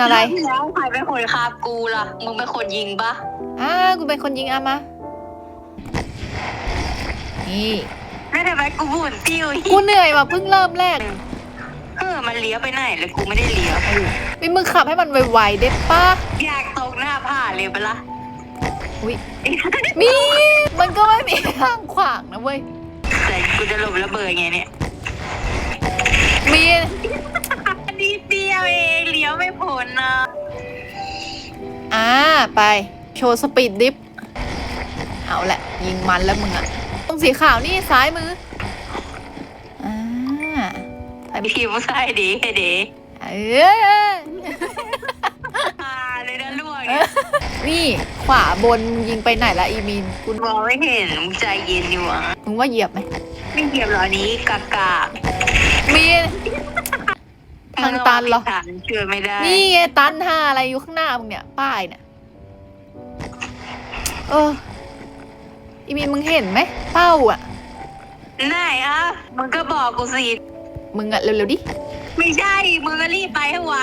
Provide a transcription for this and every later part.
อะไรแล้วใครเป็นคนคาบกูล่ะ มึงเป็นคนยิงปะอ่ากูเป็นคนยิงอามา นี่ ไม่ทำไมกูบุ่นติ้วกูเหนื่อยว่ะเพิ่งเริ่มแรกเออมันเลี้ยวไปไหนเลยกูไม่ได้เลี้ยวมีมึงขับให้มันไวๆได้ปะอยากตกหน้าผ่าเลยไปะละอุ้ยมี มันก็ไม่มีทางขวางนะเว้ยแต่กูจะหลบระเบิดไงเนี่ย องเลี้ยวไม่พ้นนะ อ่า ไป โชว์สปีดดิฟ เอาแหละ ยิงมันแล้วมึงอะตรงสีขาวนี่ซ้ายมือ อ่าไปพี่ผู้ชายดีให้ดีเอออ่าเลยนะล่วงเออนี่ขวาบนมึงยิงไปไหนละอีมีนกูมองไม่เห็นมึงใจเย็นอยู่อะมึงว่าเหยียบไหมไม่เหยียบเหรอนี้กากามีน ทางตันเหรอ ทางช่วยไม่ได้ นี่ไงตันห้าอะไรอยู่ข้างหน้ามึงเนี่ยป้ายเนี่ยเอออีมีนมึงเห็นไหมเป้าอะ ไหนอะมึงก็บอกกูสิ มึงอะเร็วๆดิ ไม่ใช่ มึงก็รีบไปให้ไว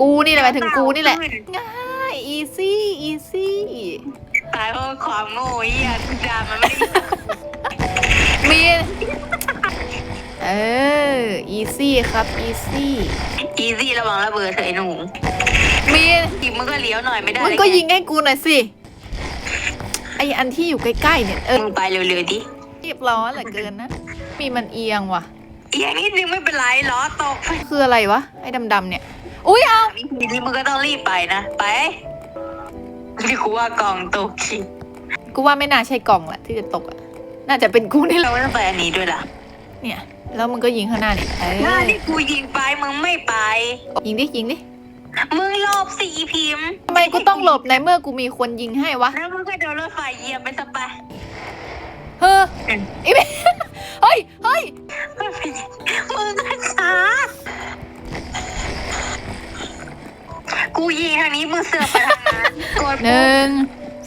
กูนี่แหละหมายถึงกูนี่แหละ ง่ายอีซี่อีซี่ตายเพราะความโง่เหี้ยดามันไม่ได้มีนเอออีซี่ครับอีซี่ อีซี่ระวังระเบิดเถอะไอ้หนูมีนทีมึงก็เลี้ยวหน่อยไม่ได้มึงก็เลไยิงให้กูหน่อยสิ ไออันที่อยู่ใกล้ๆเนี่ยเออมึงไปเร็วๆดิเรียบร้อยเหลือเกินนะ มีมันเอียงว่ะ เอียงนิดนึงไม่เป็นไรล้อตก คืออะไรวะ ไอ้ดำๆเนี่ย อุ้ยเอาทีนี้มึงก็ต้องรีบไปนะ ไปที่กูว่ากล่องตกทีกูว่าไม่น่าใช่กล่องแหละที่จะตกอะ น่าจะเป็นกูนี่แหเราละไม่ต้องไปอันนี้ด้วยล่ะ เนี่ย แล้วมึงก็ยิงข้างหน้าเนี่ยเอหน้าอที่กูยิงไปมึงไม่ไป ยิงดิยิงดิมึงหลบสิอีพิมพ์ทำไมกูต้องหลบในเมื่อกูมีคนยิงให้วะ แล้วมึงก็โดนรถไฟเหยียบไปซะไปเฮ้อไอ้เมเฮ้ยเฮ้ยมึงก็ช้ากูยิงทางนี้มึงเสือกไปทางนั้นกดหนึ่ง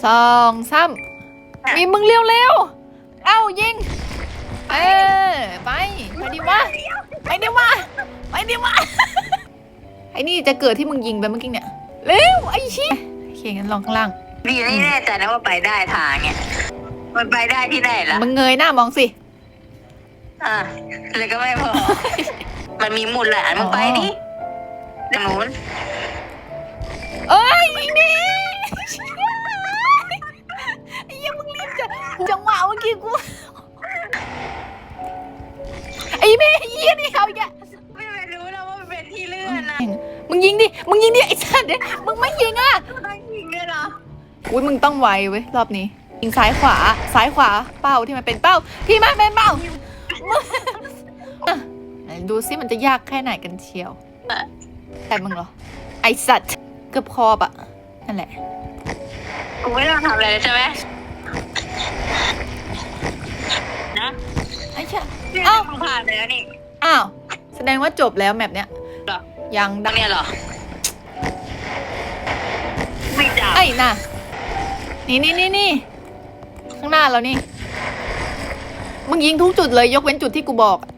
สองสามมีมึงเร็วเร็วๆเอ้ายิง เออไปไปดิวะไปดิวะไปดิวะไอ้นี่จะเกิดที่มึงยิงไปเมื่อกี้เนี่ยเร็วไอ้ชี้โอเคงั้นลองข้างล่างพี่นี่แน่ใจนะว่าไปได้ทางเนี่ยมันไปได้ที่ไหนล่ะมึงเงยหน้ามองสิอะเลยก็ไม่พอ มันมีหมุดแหละมึงไปดิทางนู้นเอ้ยนี่ ยิงดิ มึงยิงดิไอ้สัตว์เนี่ยมึงไม่ยิงอะ ต้องยิงด้วยเหรออุ้ยมึงต้องไวเว้ยรอบนี้ ยิงซ้ายขวาซ้ายขวาเป้าที่มันเป็นเป้าที่มันเป็นเป้ามึงอะไหนดูซิมันจะยากแค่ไหนกันเชียวแต่มึงเหรอ ไอสัตว์เกือบคอบอะนั่นแหละ กูไม่ต้องทำอะไรเลยใช่ไหมนะไอ้เชี่ย เอ้าเอ้าผ่านไปแล้วนี่ อ้าว แสดงว่าจบแล้วแมปเนี้ยเหรอ ยังตรดังงเนี้ยเหรอ ไม่จับไอ้น่ะ นี่นี่นี่นี่ข้างหน้าเรานี่ มึงยิงทุกจุดเลยยกเว้นจุดที่กูบอกอะ